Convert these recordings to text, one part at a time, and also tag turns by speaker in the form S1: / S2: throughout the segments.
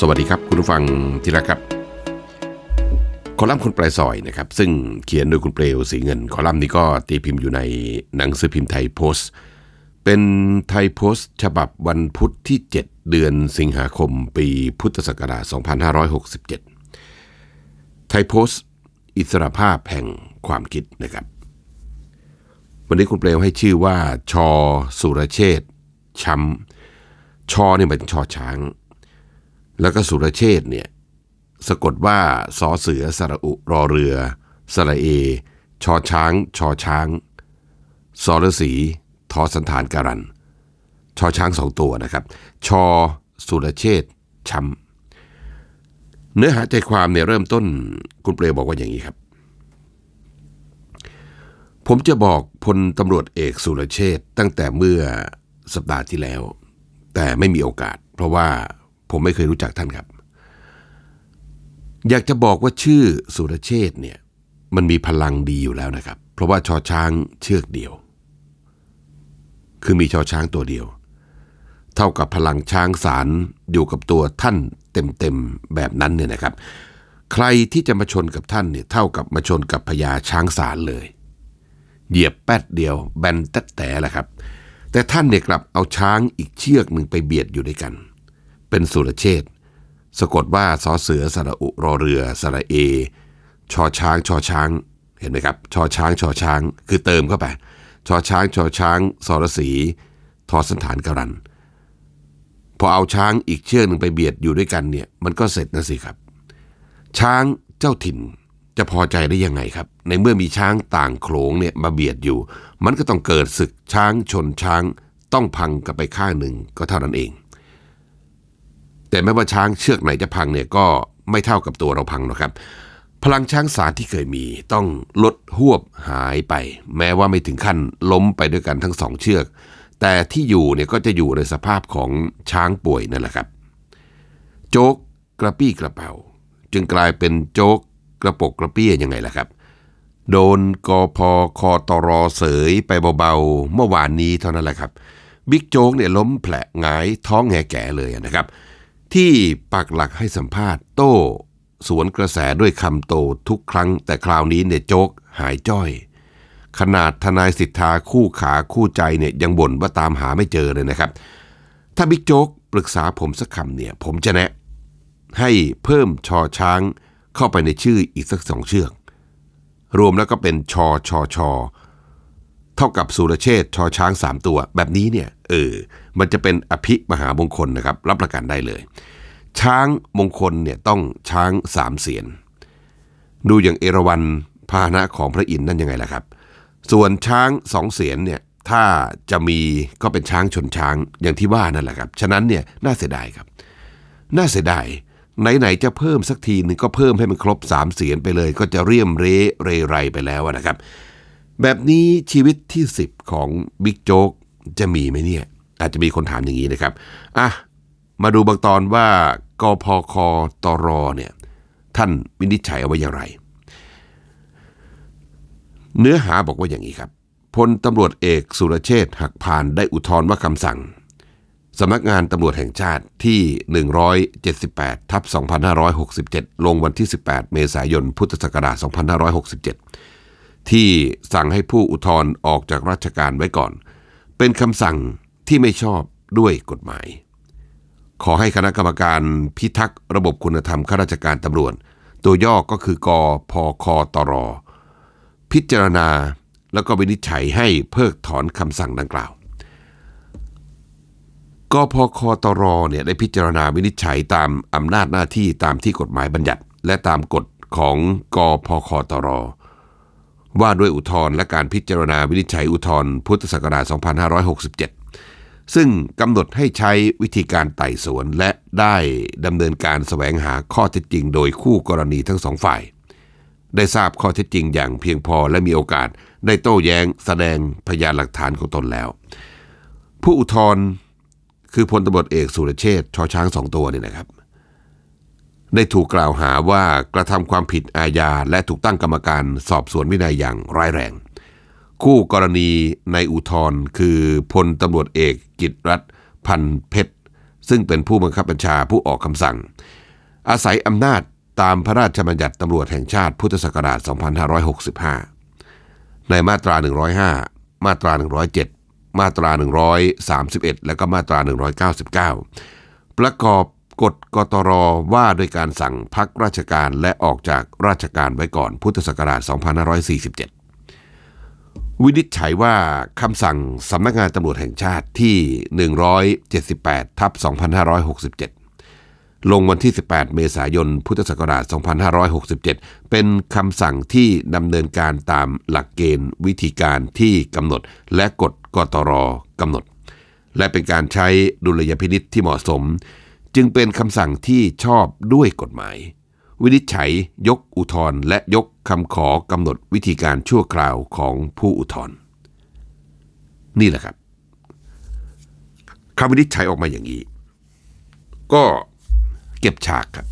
S1: สวัสดีครับคุณผู้ฟังที่รักครับ คอลัมน์คนปลายซอยนะครับ ซึ่งเขียนโดยคุณเปลวสีเงิน คอลัมน์นี้ก็ตีพิมพ์อยู่ในหนังสือพิมพ์ไทยโพสต์ เป็นไทยโพสต์ ฉบับวันพุธที่ 7 เดือนสิงหาคมปีพุทธศักราช 2567 ไทยโพสต์ อิสรภาพแห่งความคิดนะครับ วันนี้คุณเปลวให้ชื่อว่าชอสุรเชษช้ำชอเนี่ยหมายถึงชอช้าง แล้วก็สุรเชษเนี่ยสะกดว่าสอเสือสระอุรอเรือ สระเอ ชอช้าง ชอช้างสรสีทอสันฐานการัน ชอช้างสองตัวนะครับ ชอสุรเชษช้ำเนื้อหาใจความเนี่ยเริ่มต้นคุณเปลบอกว่าอย่างนี้ครับ ผมจะบอกพลตำรวจเอกสุรเชษตั้งแต่เมื่อสัปดาห์ที่แล้ว แต่ไม่มีโอกาส เพราะว่า ผมไม่เคยรู้จักท่านครับ อยากจะบอกว่าชื่อสุรเชษ์เนี่ยมันมีพลังดีอยู่แล้วนะครับ เพราะว่าชอช้างเชือกเดียว คือมีชอช้างตัวเดียว เท่ากับพลังช้างสารอยู่กับตัวท่านเต็มๆแบบนั้นเนี่ยนะครับ ใครที่จะมาชนกับท่านเนี่ยเท่ากับมาชนกับพญาช้างสารเลย เหยียบแป๊ดเดียวแบนแต๊ดแต่แหละครับ แต่ท่านเนี่ยกลับเอาช้างอีกเชือกหนึ่งไปเบียดอยู่ด้วยกัน เป็นสุรเชษสะกดว่าสอเสือสระอุรอเรือสระเอ ชอช้างชอช้าง เห็นไหมครับ ชอช้างชอช้าง คือเติมเข้าไป ชอช้างชอช้างสรสี ทอสันฐานการัน พอเอาช้างอีกเชือกหนึ่งไปเบียดอยู่ด้วยกันเนี่ยมันก็เสร็จนะสิครับ ช้างเจ้าถิ่นจะพอใจได้ยังไงครับ ในเมื่อมีช้างต่างโขลงเนี่ยมาเบียดอยู่ มันก็ต้องเกิดศึกช้างชนช้าง ต้องพังกันไปข้างหนึ่งก็เท่านั้นเอง แต่แม้ว่าช้างเชือกไหนจะพังเนี่ยก็ไม่เท่ากับตัวเราพังหรอกครับ พลังช้างสารที่เคยมีต้องลดหวบหายไป แม้ว่าไม่ถึงขั้นล้มไปด้วยกันทั้งสองเชือก แต่ที่อยู่เนี่ยก็จะอยู่ในสภาพของช้างป่วยนั่นแหละครับ โจ๊กกระปี้กระเป๋า จึงกลายเป็นโจ๊กกระปกกระเปี้ยยังไงล่ะครับ โดนกอพอคอตรอเสยไปเบาๆเมื่อวานนี้เท่านั้นแหละครับบิ๊กโจ๊กเนี่ยล้มแผลหงายท้องแหแก่เลยนะครับ ที่ปักหลักให้สัมภาษณ์โต้สวนกระแสด้วยคำโตทุกครั้ง แต่คราวนี้เนี่ยโจ๊กหายจ้อย ขนาดทนายสิทธาคู่ขาคู่ใจเนี่ยยังบ่นว่าตามหาไม่เจอเลยนะครับ ถ้าบิ๊กโจ๊กปรึกษาผมสักคำเนี่ย ผมจะแนะ ให้เพิ่มชอช้างเข้าไปในชื่ออีกสักสองเชือก รวมแล้วก็เป็นชอชอชอ เท่ากับสุรเชษชอช้างสามตัว แบบนี้เนี่ยเออมันจะเป็นอภิมหามงคลนะครับ รับประกันได้เลย ช้างมงคลเนี่ยต้องช้างสามเสียน ดูอย่างเอราวัณพาหนะของพระอินทร์นั่นยังไงล่ะครับ ส่วนช้างสองเสียนเนี่ยถ้าจะมีก็เป็นช้างชนช้างอย่างที่ว่านั่นแหละครับ ฉะนั้นเนี่ยน่าเสียดายครับ น่าเสียดายไหนๆจะเพิ่มสักทีหนึ่งก็เพิ่มให้มันครบสามเสียนไปเลย ก็จะเรียมเรเรไรไปแล้วนะครับ แบบนี้ชีวิตที่ 10 ของบิ๊กโจ๊กจะมีไหมเนี่ย อาจจะมีคนถามอย่างนี้นะครับอะมาดูบางตอนว่ากพคตรเนี่ยท่านวินิจฉัยเอาไว้อย่างไร เนื้อหาบอกว่าอย่างนี้ครับพลตำรวจเอกสุรเชษฐ์หักพานได้อุทธรณ์ว่าคำสั่งสำนักงานตำรวจแห่งชาติที่ 178ทับ2567 ลงวันที่ 18 เมษายน พุทธศักราช2567 ที่สั่งให้ผู้อุทธรณ์ออกจากราชการไว้ก่อน เป็นคำสั่งที่ไม่ชอบด้วยกฎหมาย ขอให้คณะกรรมการพิทักษ์ระบบคุณธรรมข้าราชการตำรวจ ตัวย่อก็คือกอพอคอตรพิจารณาแล้วก็วินิจฉัยให้เพิกถอนคำสั่งดังกล่าวกพคตรเนี่ยได้พิจารณาวินิจฉัยตามอำนาจหน้าที่ตามที่กฎหมายบัญญัติ และตามกฎของกพคตร ว่าด้วยอุทธรณ์และการพิจารณาวินิจฉัยอุทธรณ์พุทธศักราช 2567 ซึ่งกำหนดให้ใช้วิธีการไต่สวนและได้ดำเนินการแสวงหาข้อเท็จจริงโดยคู่กรณีทั้งสองฝ่าย ได้ทราบข้อเท็จจริงอย่างเพียงพอและมีโอกาสได้โต้แย้งแสดงพยานหลักฐานของตนแล้ว ผู้อุทธรณ์คือพลตำรวจเอกสุรเชษฐ์ชอช้างสองตัวนี่นะครับ ได้ถูกกล่าวหาว่ากระทำความผิดอาญาและถูกตั้งกรรมการสอบสวนวินัยอย่างร้ายแรง คู่กรณีในอุทธร์คือพลตำรวจเอกกิตรัตน์พันเพชร ซึ่งเป็นผู้บังคับบัญชาผู้ออกคำสั่ง อาศัยอำนาจตามพระราชบัญญัติตำรวจแห่งชาติพุทธศักราช 2565 ในมาตรา 105 มาตรา 107 มาตรา 131 และก็มาตรา 199 ประกอบ กฎกตรว่าโดยการสั่งพักราชการและออกจากราชการไว้ก่อนพุทธศักราช 2547 วินิจฉัยว่าคำสั่งสำนักงานตำรวจแห่งชาติที่ 178 ทับ 2567 ลงวันที่ 18 เมษายน พุทธศักราช 2567 เป็นคำสั่งที่ดำเนินการตามหลักเกณฑ์วิธีการที่กำหนด และกฎกตรกำหนด และเป็นการใช้ดุลยพินิษที่เหมาะสม จึงเป็นคำสั่งที่ชอบด้วยกฎหมาย วินิจฉัยยกอุทธรณ์และยกคำขอกำหนดวิธีการชั่วคราวของผู้อุทธรณ์นี่แหละครับคำวินิจฉัยออกมาอย่างนี้ ก็เก็บฉากครับ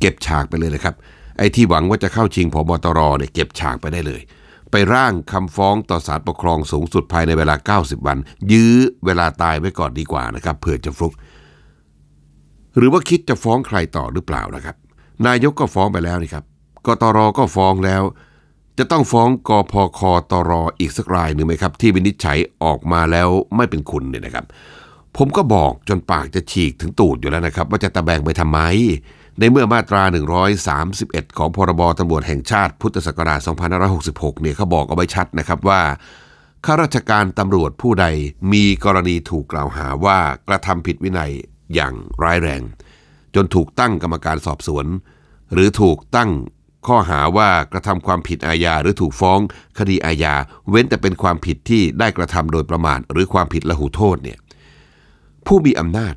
S1: เก็บฉากไปเลยนะครับ ไอ้ที่หวังว่าจะเข้าชิงพบตรเนี่ยเก็บฉากไปได้เลย ไปร่างคำฟ้องต่อศาลปกครองสูงสุดภายในเวลา 90 วัน ยื้อเวลาตายไว้ก่อนดีกว่านะครับเผื่อจะฟลุก หรือว่าคิดจะฟ้องใครต่อหรือเปล่านะครับ นายกก็ฟ้องไปแล้วนี่ครับกตรก็ฟ้องแล้ว จะต้องฟ้องกพคตรออีกสักรายหนึ่งไหมครับ ที่วินิจฉัยออกมาแล้วไม่เป็นคุณเนี่ยนะครับ ผมก็บอกจนปากจะฉีกถึงตูดอยู่แล้วนะครับ ว่าจะตะแบงไปทำไม ในเมื่อมาตรา 131 ของพรบตำรวจแห่งชาติพุทธศักราช2566 เนี่ยเขาบอกเอาไว้ชัดนะครับว่าข้าราชการตำรวจผู้ใดมีกรณีถูกกล่าวหาว่ากระทำผิดวินัย อย่างร้ายแรง จนถูกตั้งกรรมการสอบสวน หรือถูกตั้งข้อหาว่ากระทำความผิดอาญาหรือถูกฟ้องคดีอาญา เว้นแต่เป็นความผิดที่ได้กระทำโดยประมาทหรือความผิดละหูโทษเนี่ยผู้มีอำนาจ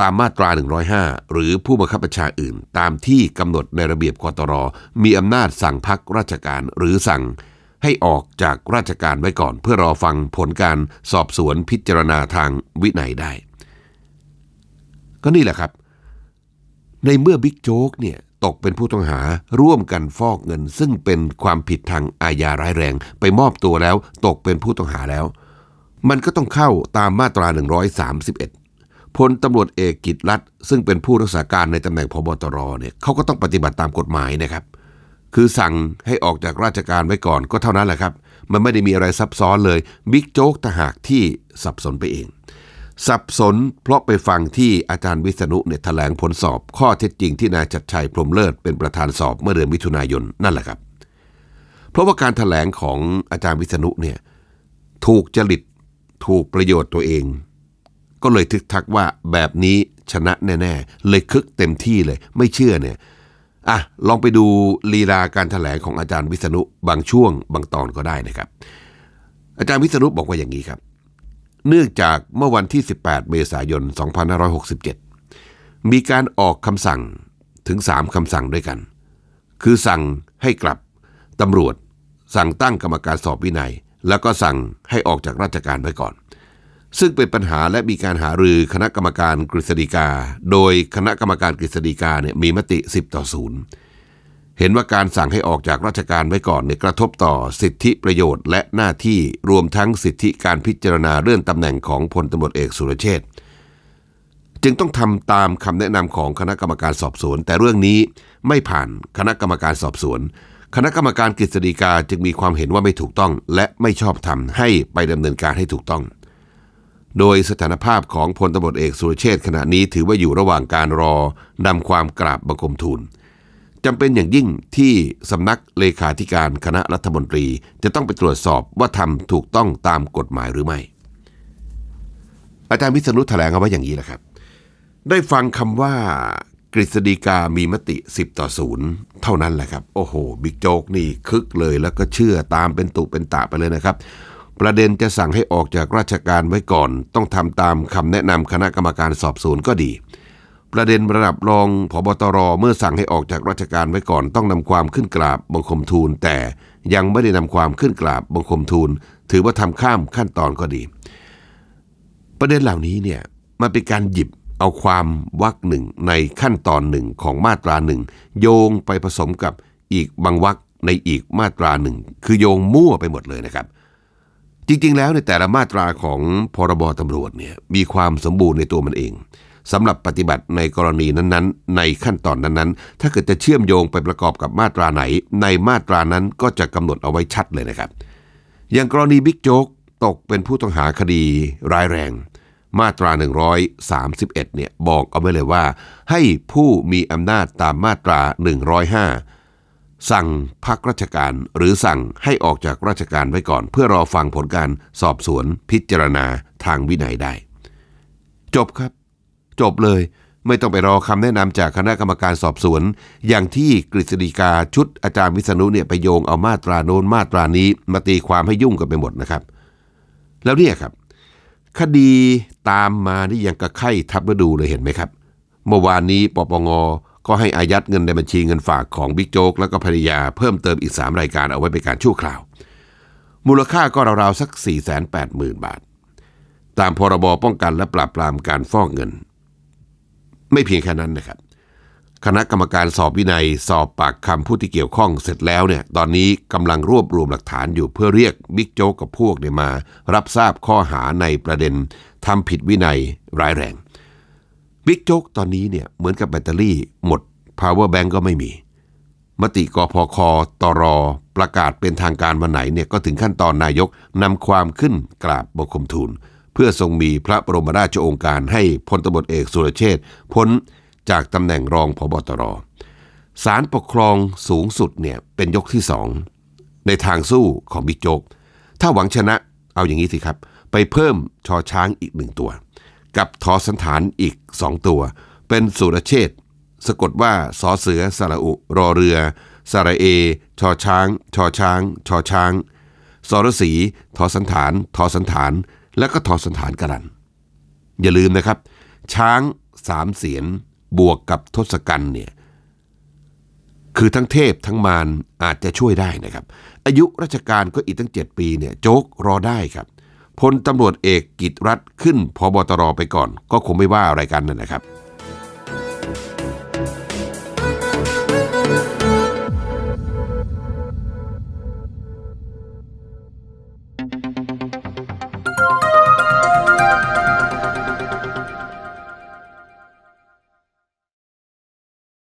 S1: ตามมาตรา 105 หรือผู้บังคับบัญชาอื่น ตามที่กำหนดในระเบียบกตร มีอำนาจสั่งพักราชการหรือสั่งให้ออกจากราชการไว้ก่อน เพื่อรอฟังผลการสอบสวนพิจารณาทางวินัยได้ ก็นี่แหละครับ ในเมื่อบิ๊กโจ๊กเนี่ยตกเป็นผู้ต้องหาร่วมกันฟอกเงิน ซึ่งเป็นความผิดทางอาญาร้ายแรง ไปมอบตัวแล้วตกเป็นผู้ต้องหาแล้ว มันก็ต้องเข้าตามมาตรา 131พลตำรวจเอกกิตรัตซึ่งเป็นผู้รักษาการในตำแหน่งพบตรเนี่ยเขาก็ต้องปฏิบัติตามกฎหมายนะครับคือสั่งให้ออกจากราชการไว้ก่อนก็เท่านั้นแหละครับ มันไม่ได้มีอะไรซับซ้อนเลย บิ๊กโจ๊กทหากที่สับสนไปเอง สับสนเพราะไปฟังที่อาจารย์วิษณุเนี่ยแถลงผลสอบข้อเท็จจริงที่นายจัดชัยพรมเลิศเป็นประธานสอบเมื่อเดือนมิถุนายนนั่นแหละครับ เพราะว่าการแถลงของอาจารย์วิษณุเนี่ยถูกจริตถูกประโยชน์ตัวเอง ก็เลยทึกทักว่าแบบนี้ชนะแน่ ๆ เลยคึกเต็มที่เลย ไม่เชื่อเนี่ยอะลองไปดูลีลาการแถลงของอาจารย์วิษณุบางช่วงบางตอนก็ได้นะครับ อาจารย์วิษณุบอกว่าอย่างนี้ครับ เนื่องจากเมื่อวันที่ 18 เมษายน 2567 มีการออกคำสั่งถึง 3 คำสั่งด้วยกัน คือสั่งให้กลับตำรวจ สั่งตั้งกรรมการสอบวินัย แล้วก็สั่งให้ออกจากราชการไว้ก่อน ซึ่งเป็นปัญหาและมีการหารือคณะกรรมการกฤษฎีกา โดยคณะกรรมการกฤษฎีกาเนี่ยมีมติ 10 ต่อ 0 เห็นว่าการสั่งให้ออกจากราชการไว้ก่อนเนี่ยกระทบต่อสิทธิประโยชน์และหน้าที่รวมทั้งสิทธิการพิจารณาเลื่อนตำแหน่งของพลตำรวจเอกสุรเชษฐ์จึงต้องทำตามคำแนะนำของคณะกรรมการสอบสวน แต่เรื่องนี้ไม่ผ่านคณะกรรมการสอบสวน คณะกรรมการกฤษฎีกาจึงมีความเห็นว่าไม่ถูกต้อง และไม่ชอบธรรมให้ไปดำเนินการให้ถูกต้อง โดยสถานภาพของพลตำรวจเอกสุรเชษฐ์ขณะนี้ถือว่าอยู่ระหว่างการรอนำความกราบบังคมทูล จำเป็นอย่างยิ่งที่สำนักเลขาธิการคณะรัฐมนตรีจะต้องไปตรวจสอบว่าทำถูกต้องตามกฎหมายหรือไม่ อาจารย์วิษณุแถลงเอาไว้อย่างนี้แหละครับ ได้ฟังคำว่ากฤษฎีกามีมติ 10 ต่อ0เท่านั้นแหละครับ โอ้โห บิ๊กโจ๊กนี่คึกเลยแล้วก็เชื่อตามเป็นตุเป็นตะไปเลยนะครับ ประเด็นจะสั่งให้ออกจากราชการไว้ก่อน ต้องทำตามคำแนะนำคณะกรรมการสอบสวนก็ดี ประเด็นระดับรองผบตรเมื่อสั่งให้ออกจากราชการไว้ก่อนต้องนำความขึ้นกราบบังคมทูล แต่ยังไม่ได้นำความขึ้นกราบบังคมทูล ถือว่าทำข้ามขั้นตอนก็ดี ประเด็นเหล่านี้เนี่ยมันเป็นการหยิบเอาความวรรคหนึ่งในขั้นตอนหนึ่งของมาตราหนึ่งโยงไปผสมกับอีกบางวรรคในอีกมาตราหนึ่งคือโยงมั่วไปหมดเลยนะครับจจริงๆ แล้วในแต่ละมาตราของพรบตำรวจเนี่ยมีความสมบูรณ์ในตัวมันเอง สำหรับปฏิบัติในกรณีนั้นๆ ในขั้นตอนนั้นๆ ถ้าเกิดจะเชื่อมโยงไปประกอบกับมาตราไหน ในมาตรานั้นก็จะกำหนดเอาไว้ชัดเลยนะครับ อย่างกรณีบิ๊กโจ๊กตกเป็นผู้ต้องหาคดีร้ายแรง มาตรา 131 เนี่ยบอกเอาไว้เลยว่า ให้ผู้มีอำนาจตามมาตรา 105 สั่งพักราชการหรือสั่งให้ออกจากราชการไว้ก่อน เพื่อรอฟังผลการสอบสวนพิจารณาทางวินัยได้ จบครับ จบเลยไม่ต้องไปรอคำแนะนำจากคณะกรรมการสอบสวน อย่างที่กฤษฎีกาชุดอาจารย์วิษณุเนี่ยไปโยงเอามาตราโน้นมาตรานี้มาตีความให้ยุ่งกันไปหมดนะครับ แล้วเนี่ยครับ คดีตามมานี่ยังกระไข่ทับฤดูเลยเห็นไหมครับ เมื่อวานนี้ปปงก็ให้อายัดเงินในบัญชีเงินฝากของบิ๊กโจ๊กแล้วก็ภรรยาเพิ่มเติมอีก 3 รายการเอาไว้เป็นการชั่วคราว มูลค่าก็ราวๆสัก 480,000 บาท ตามพรบป้องกันและปราบปรามการฟอกเงิน ไม่เพียงแค่นั้นนะครับ คณะกรรมการสอบวินัยสอบปากคำผู้ที่เกี่ยวข้องเสร็จแล้วเนี่ยตอนนี้กำลังรวบรวมหลักฐานอยู่เพื่อเรียกบิ๊กโจ๊กกับพวกเนี่ยมา รับทราบข้อหาในประเด็นทำผิดวินัยร้ายแรงบิ๊กโจ๊กตอนนี้เนี่ยเหมือนกับแบตเตอรี่หมด power bank ก็ไม่มี มติกพคตรประกาศเป็นทางการวันไหนเนี่ยก็ถึงขั้นตอนนายกนำความขึ้นกราบบังคมทูล เพื่อทรงมีพระบรมราชโองการให้พลตบเอกสุรเชษฐ์พ้นจากตำแหน่งรองพบตรศาลปกครองสูงสุดเนี่ยเป็นยกที่สองในทางสู้ของบิ๊กโจ๊กถ้าหวังชนะเอาอย่างนี้สิครับ ไปเพิ่มชอช้างอีกหนึ่งตัว กับทอสันฐานอีกสองตัว เป็นสุรเชษฐ์สะกดว่าสอเสือสระอุรอเรือ สระเอ ชอช้าง ชอช้าง ชอช้างสรสีทอสันฐาน ทอสันฐาน แล้วก็ถอดสันฐานกรัน อย่าลืมนะครับ ช้างสามเสียนบวกกับทศกัณฐ์เนี่ยคือทั้งเทพทั้งมารอาจจะช่วยได้นะครับ อายุราชการก็อีกตั้ง 7 ปีเนี่ยโจ๊กรอได้ครับพลตำรวจเอกกิตรัฐขึ้นพบตรไปก่อน ก็คงไม่ว่าอะไรกันนั่นนะครับ